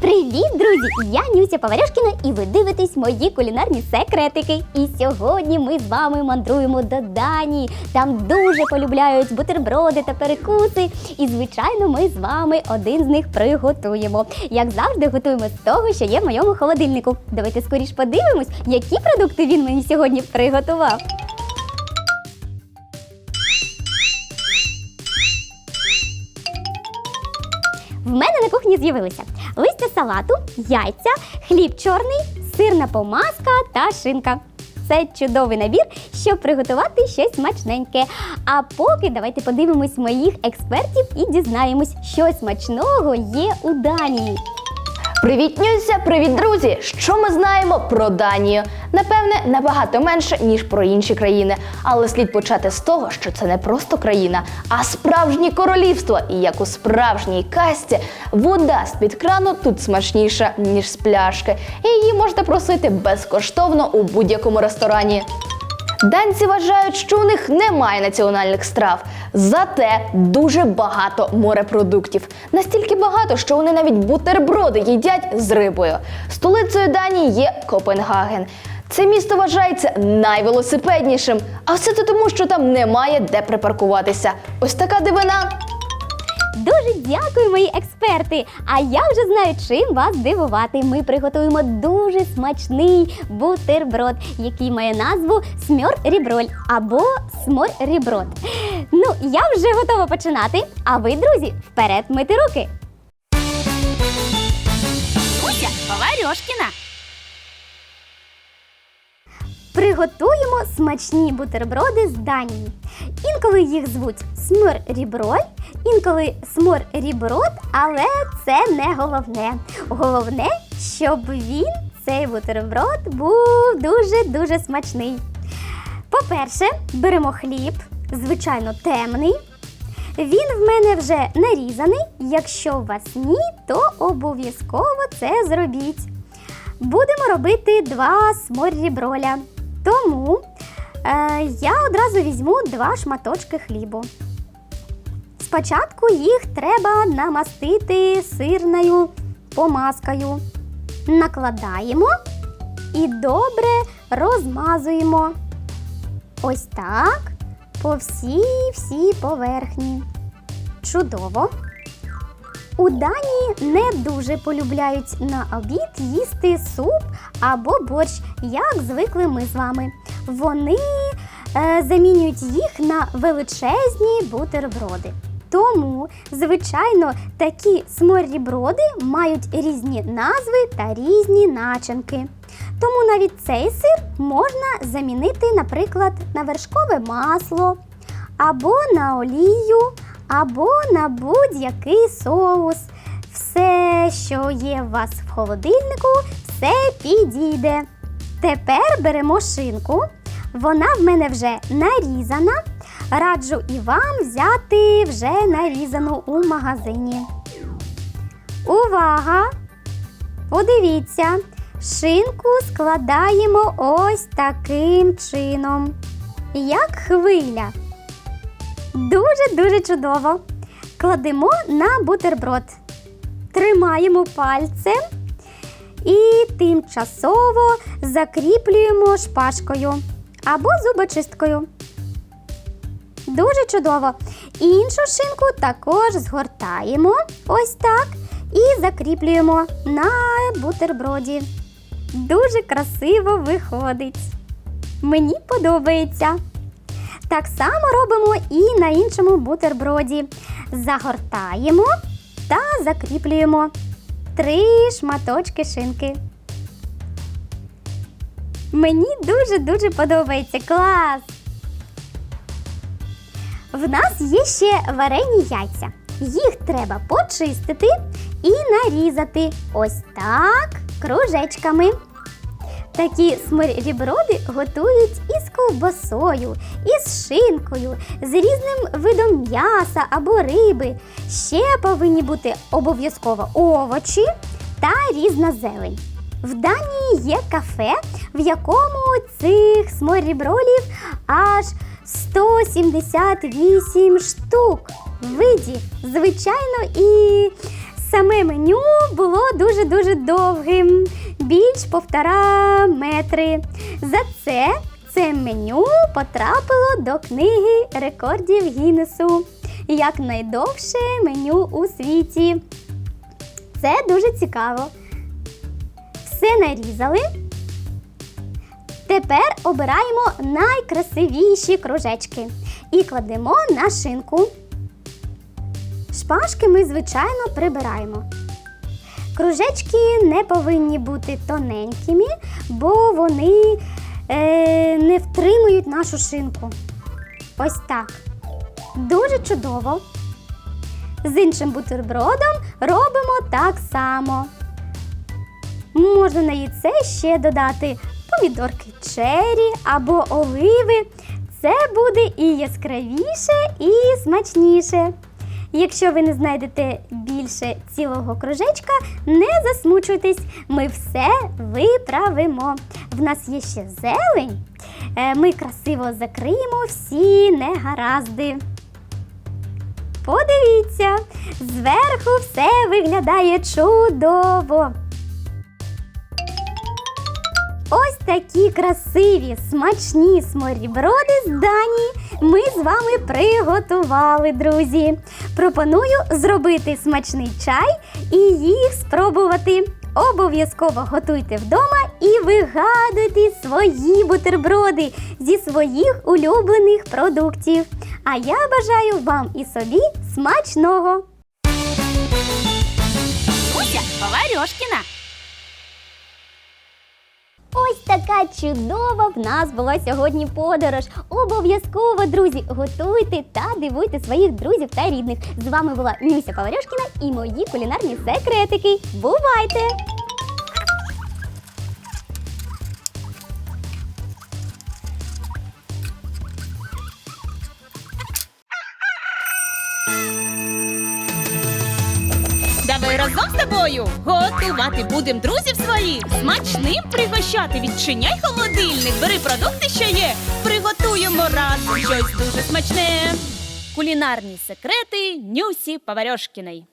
Привіт, друзі! Я Нюся Поварьошкіна і ви дивитесь мої кулінарні секретики. І сьогодні ми з вами мандруємо до Данії. Там дуже полюбляють бутерброди та перекуси. І, звичайно, ми з вами один з них приготуємо. Як завжди, готуємо з того, що є в моєму холодильнику. Давайте скоріш подивимось, які продукти він мені сьогодні приготував. Кухні з'явилися листя салату, яйця, хліб чорний, сирна помазка та шинка. Це чудовий набір, щоб приготувати щось смачненьке. А поки давайте подивимось моїх експертів і дізнаємось, що смачного є у Данії. Привіт, Нюся! Привіт, друзі! Що ми знаємо про Данію? Напевне, набагато менше, ніж про інші країни. Але слід почати з того, що це не просто країна, а справжнє королівство. І як у справжній касті, вода з-під крану тут смачніша, ніж з пляшки. І її можна просити безкоштовно у будь-якому ресторані. Данці вважають, що у них немає національних страв, зате дуже багато морепродуктів. Настільки багато, що вони навіть бутерброди їдять з рибою. Столицею Данії є Копенгаген. Це місто вважається найвелосипеднішим, а все це тому, що там немає де припаркуватися. Ось така дивина. Дуже дякую, мої експерти! А я вже знаю, чим вас дивувати. Ми приготуємо дуже смачний бутерброд, який має назву смьор ріброль або смор ріброд. Ну, я вже готова починати. А ви, друзі, вперед мити руки! Нюся Паварьошкіна. Приготуємо смачні бутерброди з Данії. Інколи їх звуть смор ріброль, інколи смор ріброд, але це не головне. Головне, щоб він, цей бутерброд, був дуже-дуже смачний. По-перше, беремо хліб, звичайно, темний. Він в мене вже нарізаний. Якщо у вас ні, то обов'язково це зробіть. Будемо робити два сморріброля. Тому е, я одразу візьму два шматочки хлібу. Спочатку їх треба намастити сирною помазкою. Накладаємо і добре розмазуємо. Ось так по всій всій поверхні. Чудово! У Данії не дуже полюбляють на обід їсти суп або борщ, як звикли ми з вами. Вони е, замінюють їх на величезні бутерброди. Тому, звичайно, такі сморріброди мають різні назви та різні начинки. Тому навіть цей сир можна замінити, наприклад, на вершкове масло, або на олію, або на будь-який соус. Все, що є у вас в холодильнику, все підійде. Тепер беремо шинку. Вона в мене вже нарізана. Раджу і вам взяти вже нарізану у магазині. Увага! Подивіться, шинку складаємо ось таким чином, як хвиля. Дуже-дуже чудово. Кладемо на бутерброд. Тримаємо пальцем і тимчасово закріплюємо шпажкою або зубочисткою. Дуже чудово. Іншу шинку також згортаємо ось так і закріплюємо на бутерброді. Дуже красиво виходить. Мені подобається. Так само робимо і на іншому бутерброді. Загортаємо та закріплюємо три шматочки шинки. Мені дуже-дуже подобається клас! В нас є ще варені яйця. Їх треба почистити і нарізати ось так кружечками. Такі сморіброди готують із ковбасою, із шинкою, з різним видом м'яса або риби. Ще повинні бути обов'язково овочі та різна зелень. В Данії є кафе, в якому цих сморібролів аж 178 штук видів. Звичайно, і саме меню було дуже-дуже довгим, більш повтора метри. За це це меню потрапило до книги рекордів Гіннесу як найдовше меню у світі. Це дуже цікаво. Все нарізали. Тепер обираємо найкрасивіші кружечки і кладемо на шинку. Шпажки ми, звичайно, прибираємо. Кружечки не повинні бути тоненькими, бо вони е, не втримують нашу шинку. Ось так. Дуже чудово. З іншим бутербродом робимо так само. Можна на яйце ще додати помідорки чері або оливи. Це буде і яскравіше, і смачніше. Якщо ви не знайдете більше цілого кружечка, не засмучуйтесь, ми все виправимо. В нас є ще зелень. Е, Ми красиво закриємо всі негаразди. Подивіться, зверху все виглядає чудово. Ось такі красиві, смачні сморіброди з Данії ми з вами приготували, друзі. Пропоную зробити смачний чай і їх спробувати. Обов'язково готуйте вдома і вигадуйте свої бутерброди зі своїх улюблених продуктів. А я бажаю вам і собі смачного! Уся Поварьошкіна. Така чудова в нас була сьогодні подорож. Обов'язково, друзі, готуйте та дивуйте своїх друзів та рідних. З вами була Нюся Паварьошкіна і мої кулінарні секретики. Бувайте! Тобою готувати будем друзів своїх. Смачним пригощати. Відчиняй холодильник, бери продукти, що є. Приготуємо разом щось дуже смачне. Кулінарні секрети Нюсі Поварьошкіної.